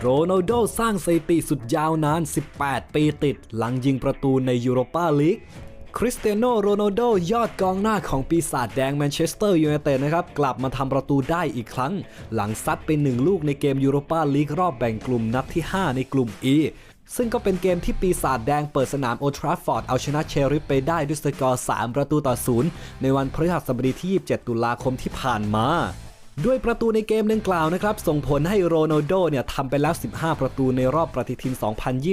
โรนัลโดสร้างสถิติสุดยาวนาน 18 ปีติด หลังยิงประตูในยูโรปาลีกคริสเตียโนโรนัลโดยอดกองหน้าของปีศาจแดงแมนเชสเตอร์ยูไนเต็ดนะครับ กลับมาทำประตูได้อีกครั้ง หลังซัดไปหนึ่งลูกในเกมยูโรปาลีกรอบแบ่งกลุ่มนัดที่ 5 ในกลุ่ม E ซึ่งก็เป็นเกมที่ปีศาจแดงเปิดสนามโอทราฟอร์ดเอาชนะเชริฟไปได้ด้วยสกอร์ 3 ประตูต่อศูนย์ในวันพฤหัสบดีที่ 27 ตุลาคมที่ผ่านมา ด้วยประตูในเกมดังกล่าวนะครับ ส่งผลให้โรนัลโดเนี่ยทำไปแล้ว 15 ประตูในรอบปฏิทิน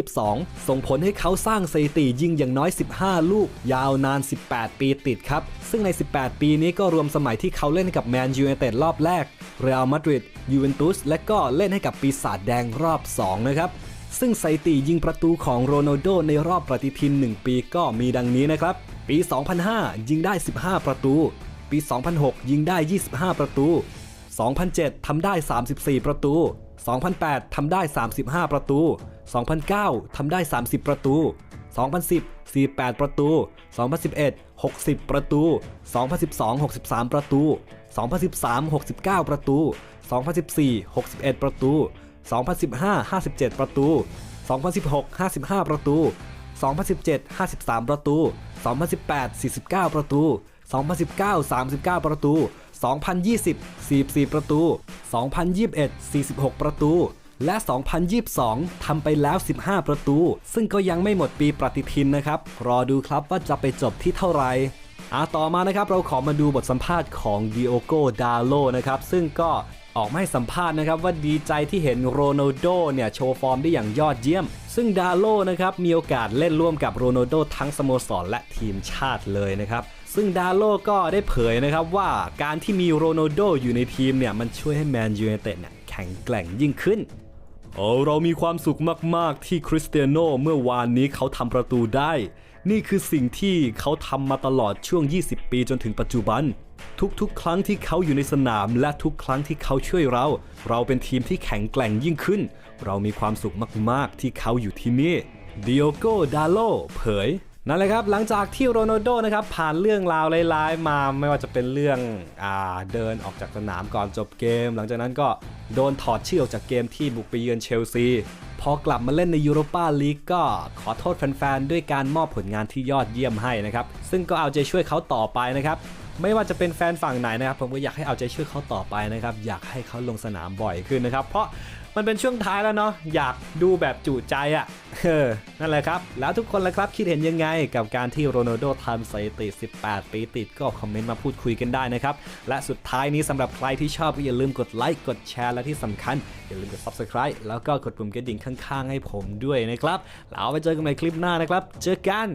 2022 ส่งผลให้เขาสร้างสถิติยิงอย่างน้อย 15 ลูก ยาวนาน 18 ปีติดครับ ซึ่งใน 18 ปีนี้ก็รวมสมัยที่เขาเล่นให้กับแมนยูไนเต็ดรอบแรก เรอัลมาดริด ยูเวนตุส และก็เล่นให้กับปีศาจแดงรอบ 2 นะครับซึ่งสถิติยิงประตูของโรนัลโดในรอบปฏิทิน 1 ปีก็มีดังนี้นะครับ ปี 2005 ยิงได้ 15 ประตู ปี 2006 ยิงได้ 25 ประตู 2007 ทำได้ 34 ประตู 2008 ทำได้ 35 ประตู 2009 ทำได้ 30 ประตู 2010 48 ประตู 2011 60 ประตู 2012 63 ประตู 2013 69 ประตู 2014 61 ประตู 2015 57 ประตู 2016 55 ประตู 2017 53 ประตู 2018 49 ประตู 2019 39 ประตู 2020 44 ประตู 2021 46 ประตู และ 2022 ทำไปแล้ว 15 ประตู ซึ่งก็ยังไม่หมดปีปฏิทินนะครับ รอดูครับว่าจะไปจบที่เท่าไหร่อะต่อมานะครับเราขอมาดูบทสัมภาษณ์ของดิโอโก ดาโลนะครับ ซึ่งก็ ออกมาให้สัมภาษณ์นะครับว่าดีใจที่เห็นโรนัลโดเนี่ยโชว์ฟอร์มได้อย่างยอดเยี่ยม ซึ่งดาโลนะครับมีโอกาสเล่นร่วมกับโรนัลโดทั้งสโมสรและทีมชาติเลยนะครับซึ่งดาโลก็ได้เผยนะครับว่าการที่มีโรนัลโดอยู่ในทีมเนี่ยมันช่วยให้แมนยูไนเต็ดเนี่ยแข็งแกร่งยิ่งขึ้นโอ้เรามีความสุขมาก ๆ ที่คริสเตียโนเมื่อวานนี้เขาทำประตูได้ นี่คือสิ่งที่เขาทำมาตลอดช่วง 20 ปีจนถึงปัจจุบัน ทุกๆ ครั้งที่เขาอยู่ในสนาม และทุกครั้งที่เขาช่วยเรา เราเป็นทีมที่แข็งแกร่งยิ่งขึ้น เรามีความสุขมากๆ ที่เขาอยู่ที่นี่ดิโอโกดาโลเผยนั่นแหละครับ หลังจากที่โรนัลโดนะครับผ่านเรื่องราวร้ายๆมาไม่ว่าจะเป็นเรื่องอ่าเดินออกจากสนามก่อนจบเกม หลังจากนั้นก็โดนถอดชื่อออกจากเกมที่บุกไปเยือนเชลซี พอกลับมาเล่นในยูโรปาลีกก็ขอโทษแฟนๆ ด้วยการมอบผลงานที่ยอดเยี่ยมให้นะครับ ซึ่งก็เอาใจช่วยเขาต่อไปนะครับ ไม่ว่าจะเป็นแฟนฝั่งไหนนะครับผมก็อยากให้เอาใจช่วยเขาต่อไปนะครับอยากให้เขาลงสนามบ่อยขึ้นนะครับ เพราะมันเป็นช่วงท้ายแล้วเนาะอยากดูแบบจุใจอะ่ะเออนั่นแหละครับ แล้วทุกคนละครับคิดเห็นยังไงกับการที่โรนัลโดทำสถิติ 18 ปีติดก็คอมเมนต์มาพูดคุยกันได้นะครับ และสุดท้ายนี้สำหรับใครที่ชอบก็อย่าลืมกดไลค์กดแชร์และที่สำคัญ อย่าลืมกด subscribe แล้วก็กดปุ่มกระดิ่งข้างๆ ให้ผมด้วยนะครับแล้วไปเจอกันใหม่คลิปหน้านะครับ เจอกัน